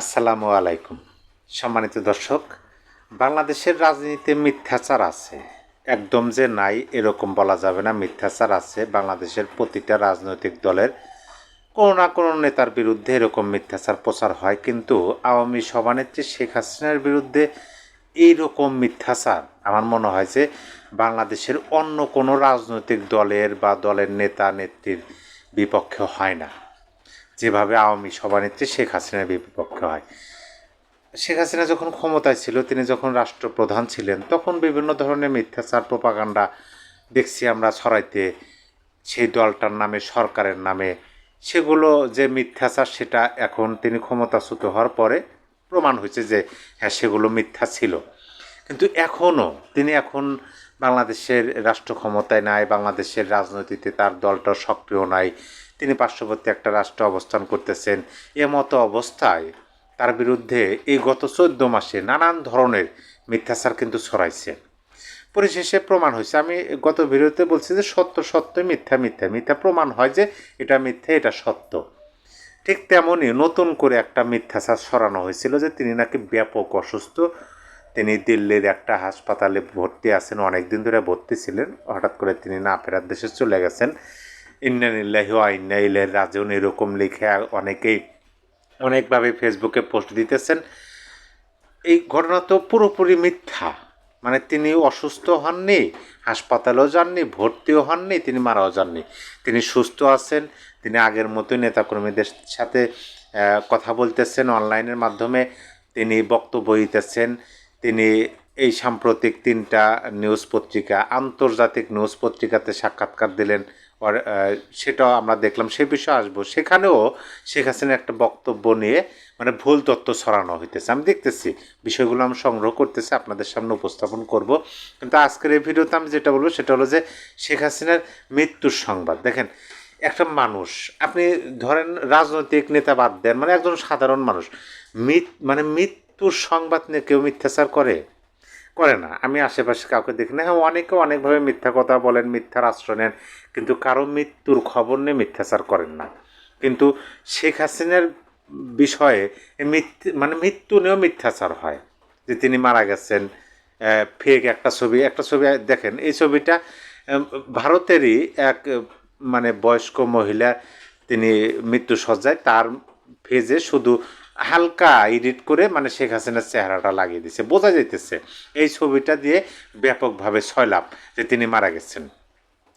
আসসালামু আলাইকুম। সম্মানিত দর্শক, বাংলাদেশের রাজনীতিতে মিথ্যাচার আছে। একদম যে নাই, এরকম বলা যাবে না। মিথ্যাচার আছে বাংলাদেশের প্রতিটা রাজনৈতিক দলের। কোনো না কোনো নেতার বিরুদ্ধে এরকম মিথ্যাচার প্রচার হয়। কিন্তু আওয়ামী সভানেত্রী শেখ হাসিনার বিরুদ্ধে এইরকম মিথ্যাচার, আমার মনে হয় যে বাংলাদেশের অন্য কোনো রাজনৈতিক দলের বা দলের নেতা নেত্রীর বিপক্ষে হয় না। যেভাবে আওয়ামী সভানেত্রী শেখ হাসিনার বিপক্ষে হয়। শেখ হাসিনা যখন ক্ষমতায় ছিল, তিনি যখন রাষ্ট্রপ্রধান ছিলেন, তখন বিভিন্ন ধরনের মিথ্যাচার, প্রপাগান্ডা দেখছি আমরা ছড়াইতে। সেই দলটার নামে, সরকারের নামে, সেগুলো যে মিথ্যাচার, সেটা এখন তিনি ক্ষমতাচ্যুত হওয়ার পরে প্রমাণ হয়েছে যে হ্যাঁ সেগুলো মিথ্যা ছিল। কিন্তু এখনও তিনি এখন বাংলাদেশের রাষ্ট্র ক্ষমতায় নাই, বাংলাদেশের রাজনীতিতে তার দলটা সক্রিয় নাই। তিনি পার্শ্ববর্তী একটা রাষ্ট্র অবস্থান করতেছেন। এ মতো অবস্থায় তার বিরুদ্ধে এই গত চোদ্দ মাসে নানান ধরনের মিথ্যাচার কিন্তু ছড়াইছে। পরিশেষে প্রমাণ হয়েছে, আমি গত ভিডিওতে বলছি যে সত্য সত্য, মিথ্যা মিথ্যা মিথ্যা প্রমাণ হয় যে এটা মিথ্যা, এটা সত্য। ঠিক তেমনই নতুন করে একটা মিথ্যাচার সরানো হয়েছিল যে তিনি নাকি ব্যাপক অসুস্থ। তিনি দিল্লির একটা হাসপাতালে ভর্তি আছেন অনেক দিন ধরে ভর্তি ছিলেন। হঠাৎ করে তিনি না ফেরার দেশে চলে গেছেন। ইন্নানিল্লাহি আইন্না ইলের রাজন এরকম লিখে অনেকেই অনেকভাবে ফেসবুকে পোস্ট দিতেছেন। এই ঘটনা তো পুরোপুরি মিথ্যা। মানে তিনি অসুস্থ হননি, হাসপাতালেও যাননি, ভর্তিও হননি, তিনি মারাও যাননি। তিনি সুস্থ আছেন, তিনি আগের মতোই নেতাকর্মীদের সাথে কথা বলতেছেন, অনলাইনের মাধ্যমে তিনি বক্তব্য দিতেছেন। তিনি এই সাম্প্রতিক তিনটা নিউজ পত্রিকা, আন্তর্জাতিক নিউজ পত্রিকাতে সাক্ষাৎকার দিলেন। আহ, সেটাও আমরা দেখলাম সে বিষয়ে আসব। সেখানেও শেখ হাসিনার একটা বক্তব্য নিয়ে মানে ভুল তথ্য ছড়ানো হইতেছে। আমি দেখতেছি বিষয়গুলো আমি সংগ্রহ করতেছি আপনাদের সামনে উপস্থাপন করব। কিন্তু আজকের এই ভিডিওতে আমি যেটা বলব সেটা হলো যে শেখ হাসিনার মৃত্যুর সংবাদ। দেখেন একটা মানুষ আপনি ধরেন রাজনৈতিক নেতা বাদ দেন মানে একজন সাধারণ মানুষ মিথ মানে মৃত্যুর সংবাদ নিয়ে কেউ মিথ্যাচার করে? করে না। আমি আশেপাশে কাউকে দেখি না। হ্যাঁ অনেকে অনেকভাবে মিথ্যা কথা বলেন, মিথ্যার আশ্রয় নেন, কিন্তু কারও মৃত্যুর খবর নিয়ে মিথ্যাচার করেন না। কিন্তু শেখ হাসিনার বিষয়ে মৃত্যু মানে মৃত্যু নিয়েও মিথ্যাচার হয় যে তিনি মারা গেছেন ফেক একটা ছবি। একটা ছবি, দেখেন, এই ছবিটা ভারতেরই এক মানে বয়স্ক মহিলা তিনি মৃত্যু সজ্জায় তার ফেজে শুধু হালকা এডিট করে মানে শেখ হাসিনার চেহারাটা লাগিয়ে দিছে। বোঝা যাইতেছে এই ছবিটা দিয়ে ব্যাপকভাবে ছয়লাভ যে তিনি মারা গেছেন।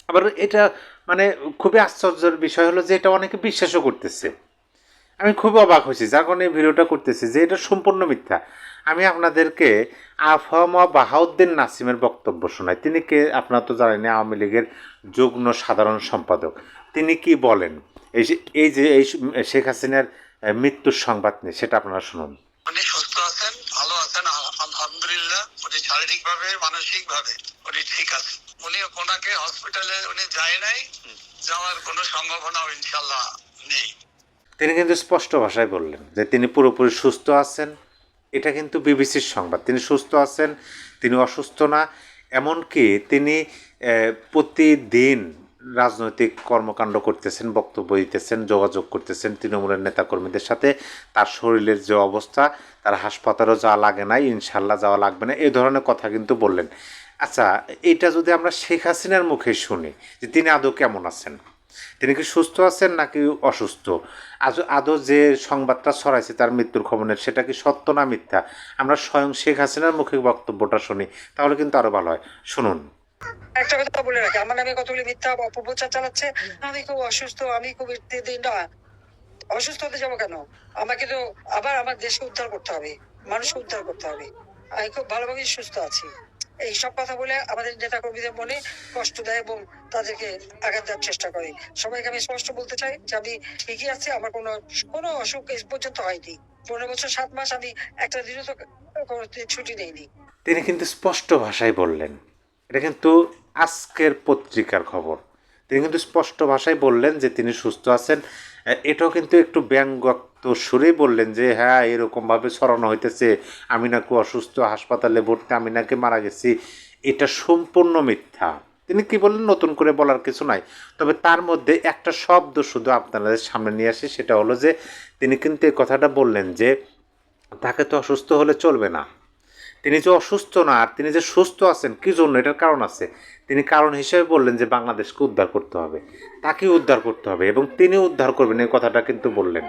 আবার এটা মানে খুবই আশ্চর্যের বিষয় হলো যে এটা অনেকে বিশ্বাসও করতেছে। আমি খুব অবাক হয়েছি, যার কারণে এই ভিডিওটা করতেছি যে এটা সম্পূর্ণ মিথ্যা। আমি আপনাদেরকে আফহামা বাহাউদ্দিন নাসিমের বক্তব্য শোনাই। তিনি কে? আপনারা তো জানেন, আওয়ামী লীগের যুগ্ম সাধারণ সম্পাদক। তিনি কি বলেন? এই যে- এই যে, এই শেখ হাসিনার মৃত্যুর সংবাদ নিয়ে সেটা আপনারা শুনুন। উনি সুস্থ আছেন ভালো আছেন আলহামদুলিল্লাহ উনি শারীরিক ভাবে মানসিক ভাবে উনি ঠিক আছেন। উনি ওনাকে হসপিটালে উনি যায় নাই যাওয়ার কোনো সম্ভাবনাও ইনশাল্লাহ নেই। তিনি কিন্তু স্পষ্ট ভাষায় বললেন যে তিনি পুরোপুরি সুস্থ আছেন এটা কিন্তু বিবিসির সংবাদ। তিনি সুস্থ আছেন তিনি অসুস্থ না এমনকি তিনি প্রতিদিন রাজনৈতিক কর্মকাণ্ড করতেছেন, বক্তব্য দিতেছেন, যোগাযোগ করতেছেন তৃণমূলের নেতাকর্মীদের সাথে। তার শরীরের যে অবস্থা, তার হাসপাতালেও যাওয়া লাগে না ইনশাল্লাহ যাওয়া লাগবে না। এই ধরনের কথা কিন্তু বললেন। আচ্ছা এটা যদি আমরা শেখ হাসিনার মুখে শুনি যে তিনি আদৌ কেমন আছেন? তিনি কি সুস্থ আছেন নাকি অসুস্থ? আজ আদৌ যে সংবাদটা ছড়াইছে, তার মৃত্যুর খবরের সেটা কি সত্য না মিথ্যা? আমরা স্বয়ং শেখ হাসিনার মুখে বক্তব্যটা শুনি, তাহলে কিন্তু আরও ভালো হয়। শুনুন। একটা কথা বলে রাখি, আমার নামে কতগুলি মিথ্যা অপপ্রচার চালাচ্ছে, আমি খুব অসুস্থ, আমি খুব না, অসুস্থ হতে যাব কেন? আমাকে তো আবার আমার দেশকে উদ্ধার করতে হবে, মানুষকে উদ্ধার করতে হবে। আমি খুব ভালোভাবেই সুস্থ আছি। এই সব কথা বলে আমাদের নেতা কর্মীদের মনে কষ্ট দেয় এবং তাদেরকে আঘাত দেওয়ার চেষ্টা করে। সবাইকে আমি স্পষ্ট বলতে চাই যে আমি ঠিকই আছি, আমার কোনো কোনো অসুখ এই পর্যন্ত হয়নি। পনেরো বছর, সাত মাস আমি একটা দিনও তো ছুটি নেইনি। তিনি কিন্তু স্পষ্ট ভাষায় বললেন এটা কিন্তু আজকের পত্রিকার খবর। তিনি কিন্তু স্পষ্ট ভাষায় বললেন যে তিনি সুস্থ আছেন। এটাও কিন্তু একটু ব্যঙ্গাত্ম সুরেই বললেন যে হ্যাঁ এরকমভাবে ছড়ানো হইতেছে। আমি নাকি অসুস্থ, হাসপাতালে ভর্তি, আমি নাকি মারা গেছি। এটা সম্পূর্ণ মিথ্যা। তিনি কি বললেন? নতুন করে বলার কিছু নাই। তবে তার মধ্যে একটা শব্দ শুধু আপনাদের সামনে নিয়ে আসি, সেটা হলো যে, তিনি কিন্তু এই কথাটা বললেন যে, তাকে তো অসুস্থ হলে চলবে না। তিনি যে অসুস্থ না, আর তিনি যে সুস্থ আছেন, কি জন্য? এটার কারণ আছে। তিনি কারণ হিসেবে বললেন যে বাংলাদেশকে উদ্ধার করতে হবে। তাকে উদ্ধার করতে হবে এবং তিনি উদ্ধার করবেন, এই কথাটা কিন্তু বললেন।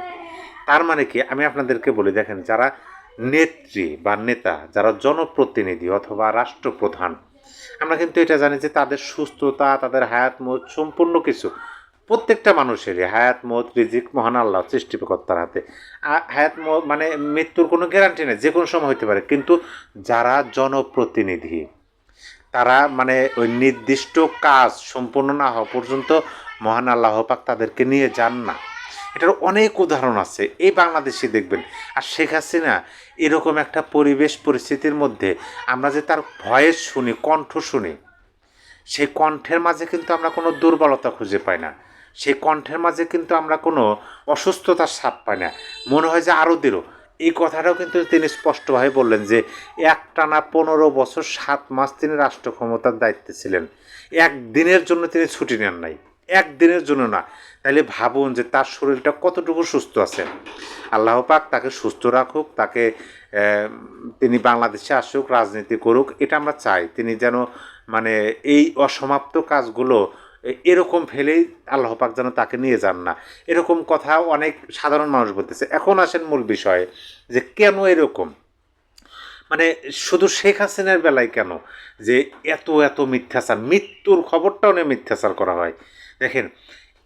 তার মানে কি? আমি আপনাদেরকে বলি, দেখেন, যারা নেত্রী বা নেতা, যারা জনপ্রতিনিধি অথবা রাষ্ট্রপ্রধান, আমরা কিন্তু এটা জানি যে তাদের সুস্থতা, তাদের হায়াত সম্পূর্ণ কিছু। প্রত্যেকটা মানুষেরই হায়াত, মত, রিজিক, মহান আল্লাহ, সৃষ্টিকর্তার হাতে। হায়াত, মত মানে মৃত্যুর কোনো গ্যারান্টি নেই যে কোনো সময় হতে পারে। কিন্তু যারা জনপ্রতিনিধি, তারা মানে ওই নির্দিষ্ট কাজ সম্পূর্ণ না হওয়া পর্যন্ত মহান আল্লাহ পাক তাদেরকে নিয়ে যান না। এটার অনেক উদাহরণ আছে। এই বাংলাদেশে দেখবেন, আর শেখ হাসিনা এরকম একটা পরিবেশ পরিস্থিতির মধ্যে আমরা যে তার ভয়েস শুনি, কণ্ঠ শুনি, সেই কণ্ঠের মাঝে কিন্তু আমরা কোনো দুর্বলতা খুঁজে পাই না। সেই কণ্ঠের মাঝে কিন্তু আমরা কোনো অসুস্থতার সাপ পাই না। মনে হয় যে আরও দৃঢ়। এই কথাটাও কিন্তু তিনি স্পষ্টভাবে বললেন যে একটানা পনেরো বছর, সাত মাস তিনি রাষ্ট্র ক্ষমতার দায়িত্বে ছিলেন। একদিনের জন্য তিনি ছুটি নেন নাই। একদিনের জন্য না। তাহলে ভাবুন যে তার শরীরটা কতটুকু সুস্থ আছে। আল্লাহ পাক তাকে সুস্থ রাখুক, তাকে তিনি বাংলাদেশে আসুক, রাজনীতি করুক, এটা আমরা চাই। তিনি যেন মানে এই অসমাপ্ত কাজগুলো এরকম ফেলেই আল্লাহ পাক যেন তাকে নিয়ে যান না। এরকম কথা অনেক সাধারণ মানুষ বলতেছে। এখন আসেন মূল বিষয়ে যে কেন এরকম? মানে শুধু শেখ হাসিনার বেলায় কেন? যে এত এত মিথ্যাচার, মৃত্যুর খবরটাও নিয়ে মিথ্যাচার করা হয়। দেখেন,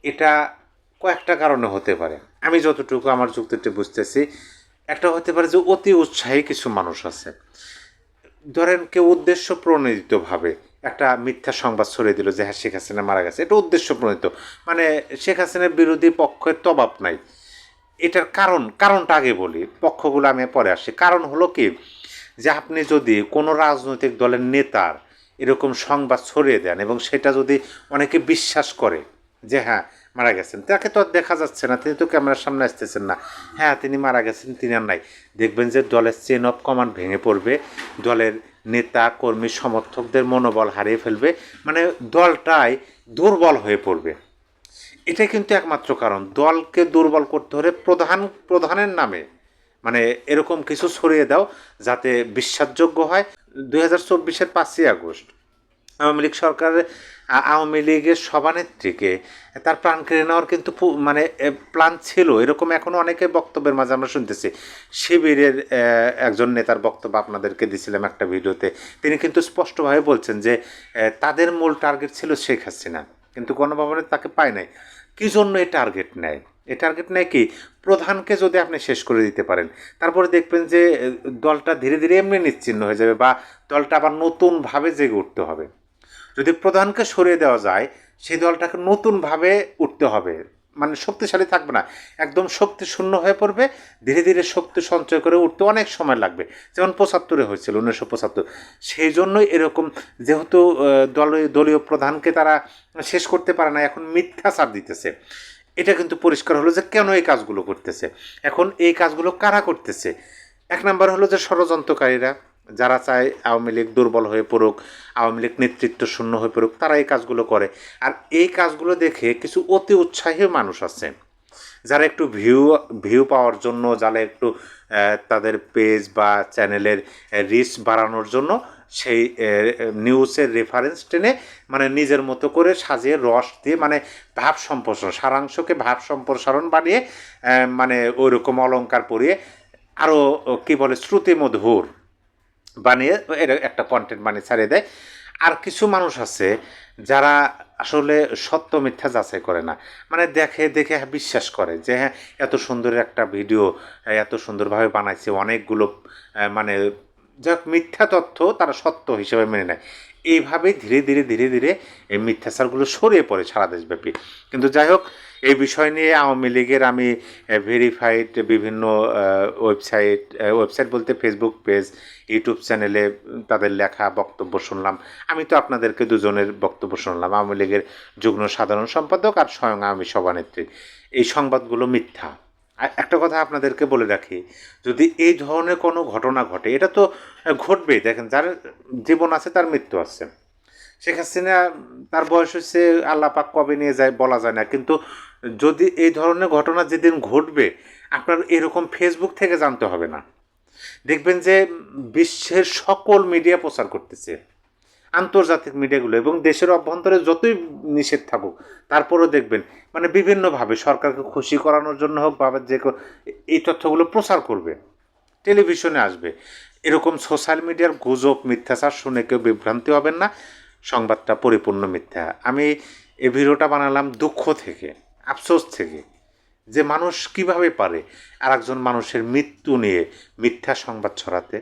এটা কয়েকটা কারণে হতে পারে। আমি যতটুকু আমার যুক্তিতে বুঝতেছি, একটা হতে পারে যে অতি উৎসাহী কিছু মানুষ আছে। ধরেন কেউ উদ্দেশ্য প্রণোদিতভাবে একটা মিথ্যা সংবাদ ছড়িয়ে দিল যে হ্যাঁ শেখ হাসিনা মারা গেছে। এটা উদ্দেশ্য প্রণীত। মানে শেখ হাসিনার বিরোধী পক্ষের তবাব নাই। এটার কারণ, কারণটা আগে বলি। পক্ষগুলো আমি পরে আসি কারণ হলো কি? যে আপনি যদি কোনো রাজনৈতিক দলের নেতার এরকম সংবাদ ছড়িয়ে দেন এবং সেটা যদি অনেকে বিশ্বাস করে যে হ্যাঁ মারা গেছেন, তাকে তো আর দেখা যাচ্ছে না। তিনি তো ক্যামেরার সামনে আসতেছেন না। হ্যাঁ তিনি মারা গেছেন, তিনি আর নাই। দেখবেন যে দলের চেন অফ কমান্ড ভেঙে পড়বে। দলের নেতা, কর্মী, সমর্থকদের মনোবল হারিয়ে ফেলবে। মানে দলটাই দুর্বল হয়ে পড়বে। এটাই কিন্তু একমাত্র কারণ। দলকে দুর্বল করতে হলে প্রধান, প্রধানের নামে মানে এরকম কিছু ছড়িয়ে দাও যাতে বিশ্বাসযোগ্য হয়। দুই হাজার চব্বিশের পাঁচই আগস্ট আওয়ামী লীগ সরকারের আওয়ামী লীগের সভানেত্রীকে তার প্রাণ কেড়ে নেওয়ার কিন্তু মানে প্ল্যান ছিল। এরকম এখনও অনেকে বক্তব্যের মাঝে আমরা শুনতেছি। শিবিরের একজন নেতার বক্তব্য আপনাদেরকে দিছিলাম একটা ভিডিওতে। তিনি কিন্তু স্পষ্টভাবে বলছেন যে তাদের মূল টার্গেট ছিল শেখ হাসিনা। কিন্তু গণভবনে তাকে পায় নাই। কী জন্য এই টার্গেট নেয়? এই টার্গেট নেয় কি? প্রধানকে যদি আপনি শেষ করে দিতে পারেন, তারপরে দেখবেন যে দলটা ধীরে ধীরে এমনি নিশ্চিন্ন হয়ে যাবে বা দলটা আবার নতুনভাবে জেগে উঠতে হবে। যদি প্রধানকে সরিয়ে দেওয়া যায়, সেই দলটাকে নতুনভাবে উঠতে হবে। মানে শক্তিশালী থাকবে না। একদম শক্তি শূন্য হয়ে পড়বে, ধীরে ধীরে শক্তি সঞ্চয় করে উঠতে অনেক সময় লাগবে। যেমন পঁচাত্তরে হয়েছিল, উনিশশো পঁচাত্তর। সেই জন্যই এরকম যেহেতু দলীয় দলীয় প্রধানকে তারা শেষ করতে পারে না, এখন মিথ্যাচার দিতেছে। এটা কিন্তু পরিষ্কার হলো যে কেন এই কাজগুলো করতেছে? এখন এই কাজগুলো কারা করতেছে? এক নাম্বার হলো যে ষড়যন্ত্রকারীরা। যারা চায় আওয়ামী লীগ দুর্বল হয়ে পড়ুক, আওয়ামী লীগ নেতৃত্ব শূন্য হয়ে পড়ুক, তারা এই কাজগুলো করে। আর এই কাজগুলো দেখে কিছু অতি উৎসাহী মানুষ আছে, যারা একটু ভিউ ভিউ পাওয়ার জন্য, যারা একটু তাদের পেজ বা চ্যানেলের রিচ বাড়ানোর জন্য সেই নিউজের রেফারেন্স টেনে মানে নিজের মতো করে সাজিয়ে, রস দিয়ে মানে ভাব সম্প্রসারণ, সারাংশকে ভাব সম্প্রসারণ বানিয়ে মানে ওইরকম অলঙ্কার পরিয়ে আরও কী বলে শ্রুতি মধুর বানিয়ে এর একটা কন্টেন্ট বানিয়ে ছাড়িয়ে দেয়। আর কিছু মানুষ আছে যারা আসলে সত্য মিথ্যা যাচাই করে না। মানে দেখে দেখে বিশ্বাস করে যে হ্যাঁ এত সুন্দর একটা ভিডিও এত সুন্দরভাবে বানাইছে, অনেকগুলো মানে যাক, মিথ্যা তথ্য তারা সত্য হিসেবে মেনে নেয়। এইভাবেই ধীরে ধীরে ধীরে ধীরে এই মিথ্যাচারগুলো সরিয়ে পড়ে সারা দেশব্যাপী। কিন্তু যাই হোক, এই বিষয় নিয়ে আওয়ামী লীগের আমি ভেরিফাইড বিভিন্ন ওয়েবসাইট ওয়েবসাইট বলতে ফেসবুক পেজ ইউটিউব চ্যানেলে তাদের লেখা বক্তব্য শুনলাম। আমি তো আপনাদেরকে দুজনের বক্তব্য শুনলাম, আওয়ামী লীগের যুগ্ম সাধারণ সম্পাদক আর স্বয়ং আমি সভানেত্রী। এই সংবাদগুলো মিথ্যা। একটা কথা আপনাদেরকে বলে রাখি, যদি এই ধরনের কোনো ঘটনা ঘটে, এটা তো ঘটবেই। দেখেন, যার জীবন আছে, তার মৃত্যু আছে। শেখ হাসিনা, তার বয়স হচ্ছে আল্লাহ পাক কবে নিয়ে যায় বলা যায় না। কিন্তু যদি এই ধরনের ঘটনা যেদিন ঘটবে, আপনার এরকম ফেসবুক থেকে জানতে হবে না। দেখবেন যে বিশ্বের সকল মিডিয়া প্রচার করতেছে। আন্তর্জাতিক মিডিয়াগুলো এবং দেশের অভ্যন্তরে যতই নিষেধ থাকুক, তারপরেও দেখবেন মানে বিভিন্নভাবে সরকারকে খুশি করানোর জন্য হোক বা যে এই তথ্যগুলো প্রচার করবে, টেলিভিশনে আসবে। এরকম সোশ্যাল মিডিয়ার গুজব, মিথ্যাচার শুনে কেউ বিভ্রান্তি হবেন না। সংবাদটা পরিপূর্ণ মিথ্যা। আমি এই ভিডিওটা বানালাম দুঃখ থেকে, আফসোস থেকে, যে মানুষ কীভাবে পারে আর একজন মানুষের মৃত্যু নিয়ে মিথ্যা সংবাদ ছড়াতে।